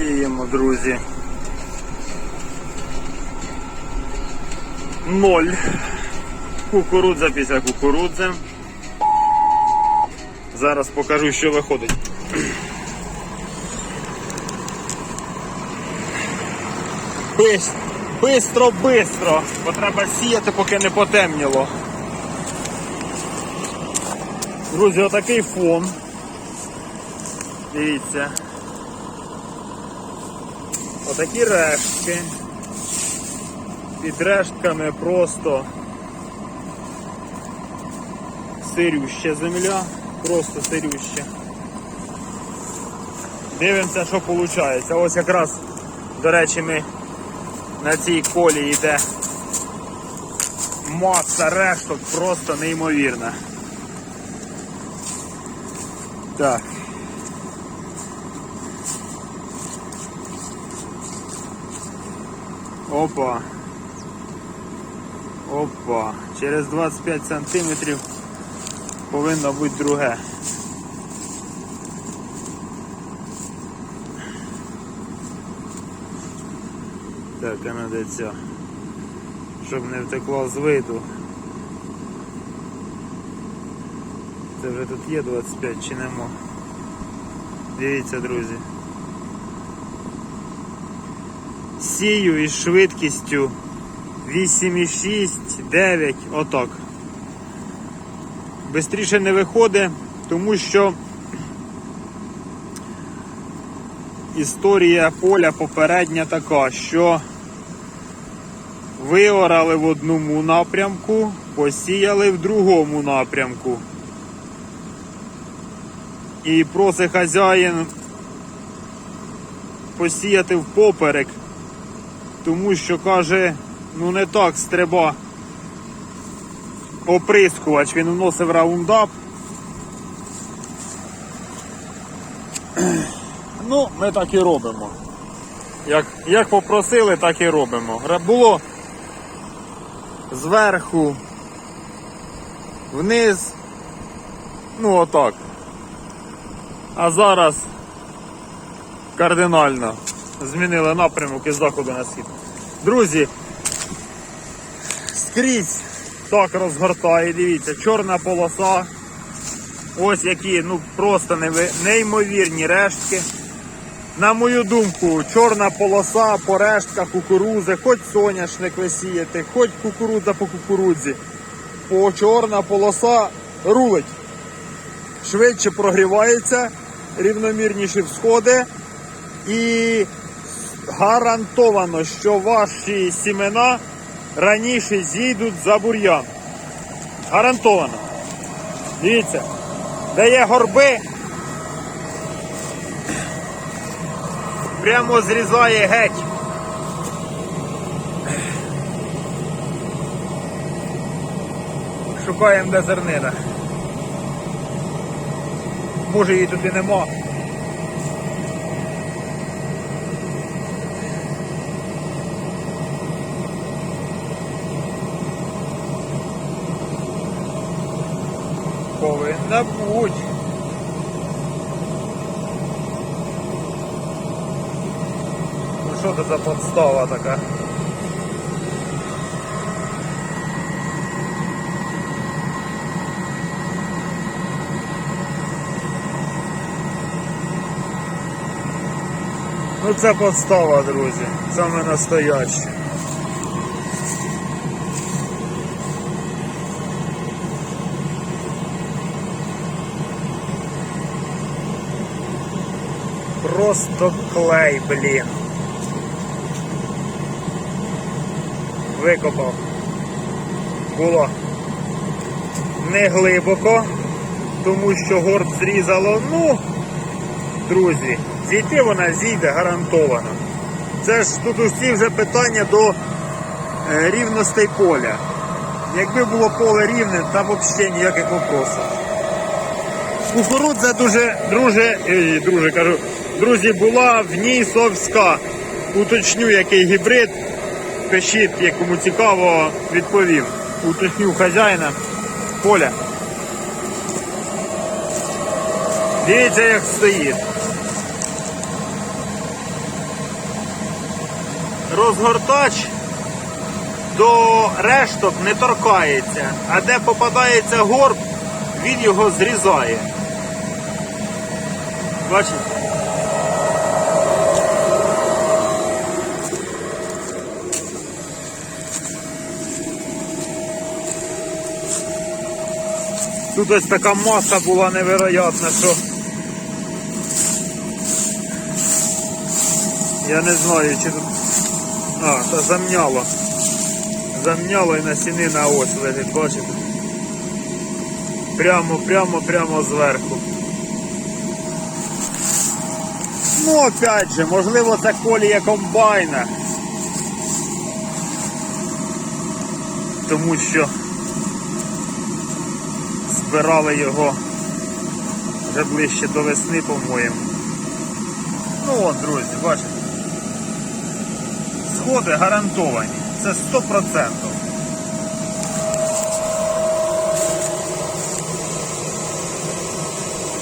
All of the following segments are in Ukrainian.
Сіємо, друзі. Ноль. Кукурудза після кукурудзи. Зараз покажу, що виходить. Бис- Бистро, бистро, бо треба сіяти, поки не потемніло. Друзі, отакий фон. Дивіться. Отакі рештки. Під рештками просто сирюща земля, просто сирюща. Дивимося, що виходить. Ось якраз, до речі, ми на цій колі йде маса решток просто неймовірна. Так. Опа. Опа. Через 25 сантиметрів повинно бути друге. Так, а ну де ця? Щоб не втекло з виду. Це вже тут є 25 чи нема. Дивіться, друзі. Сію із швидкістю 8,6, 9, отак. Бистріше не виходить, тому що історія поля попередня така, що виорали в одному напрямку, посіяли в другому напрямку. І просить хазяїн посіяти впоперек, тому що каже, ну не так стреба оприскувач, він вносив раундап. Ну, ми так і робимо. Як, як попросили, так і робимо. Було зверху, вниз, ну отак. А зараз кардинально змінили напрямок із заходу на схід. Друзі, скрізь так розгортає, дивіться, чорна полоса. Ось які ну просто неймовірні рештки. На мою думку, чорна полоса по рештках кукурузи, хоч соняшник ви сієте, хоч кукурудза по кукурудзі. По чорна полоса рулить. Швидше прогрівається, рівномірніші всходи. І гарантовано, що ваші сімена раніше зійдуть за бур'ян. Гарантовано. Дивіться, дає горби, прямо зрізає геть. Шукаємо де зернина. Може її тут і нема. Повинна бути. Ну що це за подстава така? Ну це подстава, друзі. Саме настояще. Просто клей, блін. Викопав. Було не глибоко, тому що горб зрізало. Ну, друзі, зійти вона зійде гарантовано. Це ж тут усі вже питання до е, рівностей поля. Якби було поле рівне, там взагалі ніяких вопросів. Кукурудза дуже, друже, друже, кажу, друзі, була в ній совська. Уточню, який гібрид. Пишіть, як кому цікаво, відповім. Уточню хазяїна поля. Дивіться, як стоїть. розгортач до решток не торкається, а де попадається горб, він його зрізає. Бачите? Тут ось така маса була невероятна, що я не знаю, чи тут. А, та замняло. Замняло і насінина ось лежить, бачите? Прямо, прямо, прямо зверху. Ну, опять же, можливо, це колія комбайна. Тому що збирали його вже ближче до весни, по-моєму. Ну от, друзі, бачите. Сходи гарантовані. Це 100%.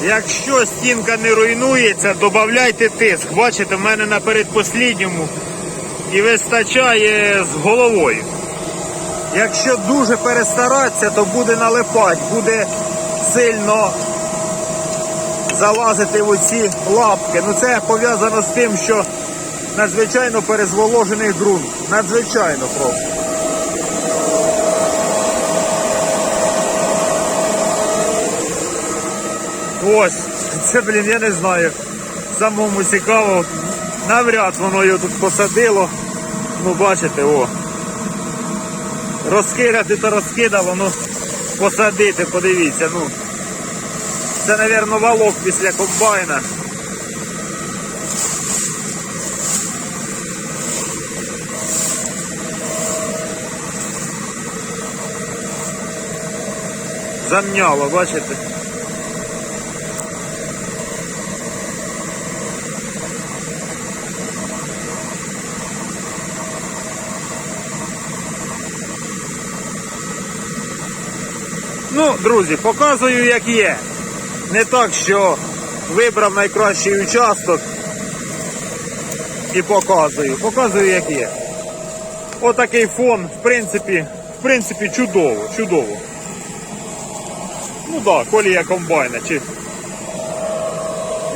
Якщо стінка не руйнується, додавайте тиск. Бачите, в мене на передпослідньому і вистачає з головою. Якщо дуже перестаратися, то буде налипати, буде сильно залазити в оці лапки. Ну це пов'язано з тим, що надзвичайно перезволожений ґрунт. Надзвичайно просто. Ось, це, блін, я не знаю. Самому цікаво. Навряд воно його тут посадило. Ну, бачите, о. Розкидати то розкидало, ну посадити, подивіться, ну. Це, мабуть, валок після комбайна. Замняло, бачите? Ну, друзі, показую, як є. Не так, що вибрав найкращий участок і показую. Показую, як є. Отакий фон, в принципі, в принципі, чудово, чудово. Ну так, да, колія комбайна, чи.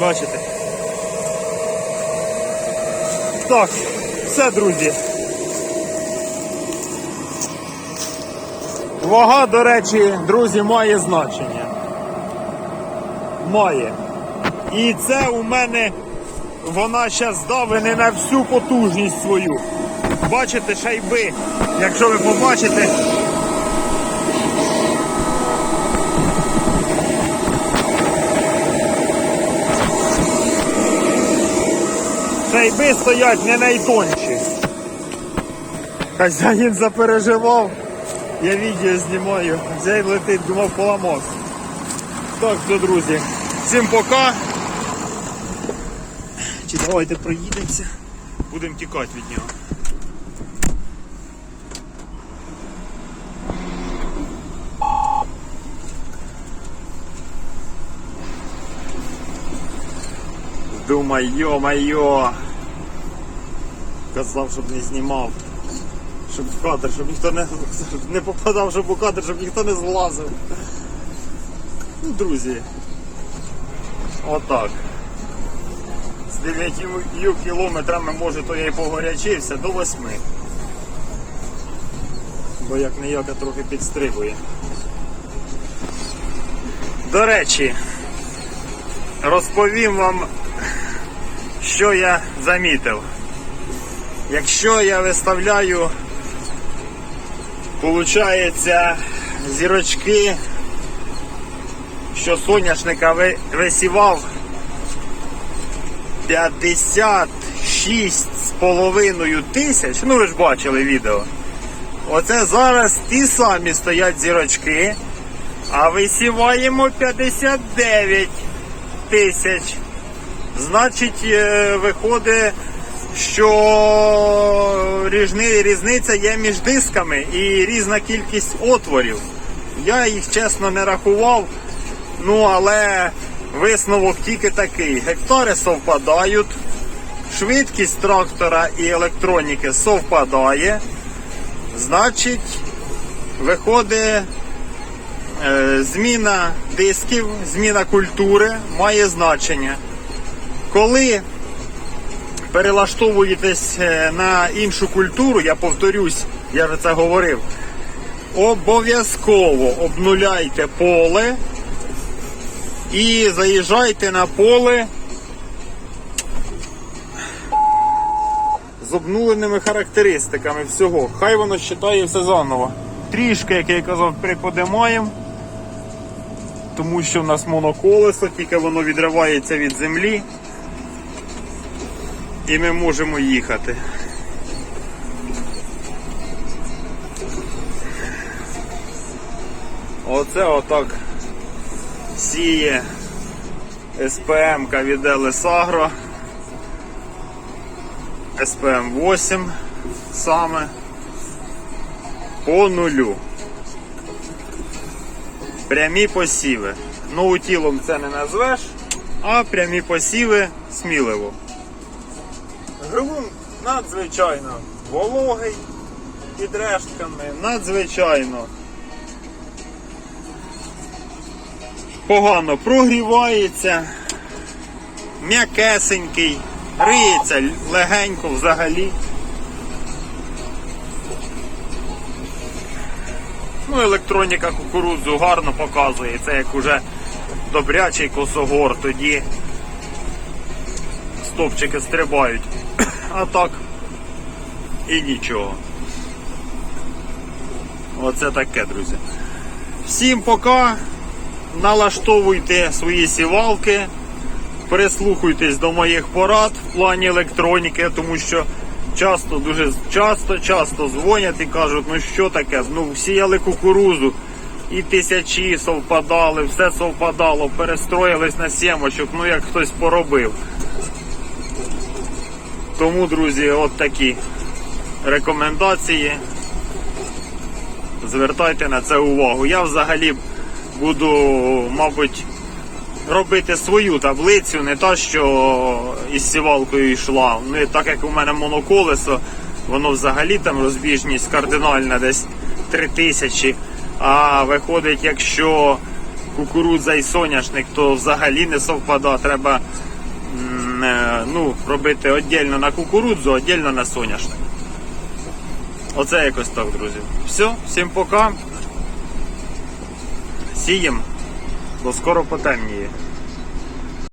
Бачите? Так, все, друзі. Вага, до речі, друзі, має значення. Має. І це у мене вона зараз дави не на всю потужність свою. Бачите, шайби, якщо ви побачите. Шайби стоять не найтонші. Хазяїн запереживав. Я відео знімаю, взяй летить, думав поламався. Так, все, друзі. Всім пока. Чи давайте проїдемося. Будемо тікати від нього. Думай, йо-майо. Казав, щоб не знімав. Щоб в кадр, щоб ніхто не, не попадав, щоб у кадр, щоб ніхто не злазив. Ну, друзі. Отак. З 9 кілометрами, може, то я і погорячився до 8. Бо як не як, а трохи підстрибує. До речі, розповім вам, що я замітив. Якщо я виставляю Получається, зірочки, що соняшника висівав 56 з половиною тисяч. Ну ви ж бачили відео. Оце зараз ті самі стоять зірочки, а висіваємо 59 тисяч. Значить, е, виходить, що різниця є між дисками і різна кількість отворів. Я їх чесно не рахував, ну але висновок тільки такий. Гектари совпадають, швидкість трактора і електроніки совпадає, значить, виходить е, зміна дисків, зміна культури має значення. Коли перелаштовуєтесь е, на іншу культуру, я повторюсь, я вже це говорив, обов'язково обнуляйте поле і заїжджайте на поле з обнуленими характеристиками всього. Хай воно считає все заново. Трішки, як я казав, приподимаємо, тому що в нас моноколесо, тільки воно відривається від землі. І ми можемо їхати. Оце отак сіє СПМ від Елесагро. СПМ 8 саме по нулю. Прямі посіви. Ну, тілом це не назвеш, а прямі посіви сміливо. Грунт надзвичайно вологий під рештками, надзвичайно погано прогрівається, м'якесенький, риється легенько взагалі. Ну, електроніка кукурудзу гарно показує. Це як уже добрячий косогор, тоді стопчики стрибають. А так і нічого. Оце таке, друзі. Всім пока. Налаштовуйте свої сівалки, прислухайтесь до моїх порад в плані електроніки, тому що часто, дуже часто, часто дзвонять і кажуть, ну що таке, ну сіяли кукурузу і тисячі совпадали, все совпадало, перестроїлись на сімочок, ну як хтось поробив. Тому, друзі, от такі рекомендації. Звертайте на це увагу. Я взагалі буду, мабуть, робити свою таблицю, не та, що із сівалкою йшла. Не так як у мене моноколесо, воно взагалі там розбіжність кардинальна, десь 3000. А виходить, якщо кукурудза і соняшник, то взагалі не совпада. Треба ну, робити віддільно на кукурудзу, віддільно на соняшник. Оце якось так, друзі. Все, всім пока. Сієм, бо скоро потемніє.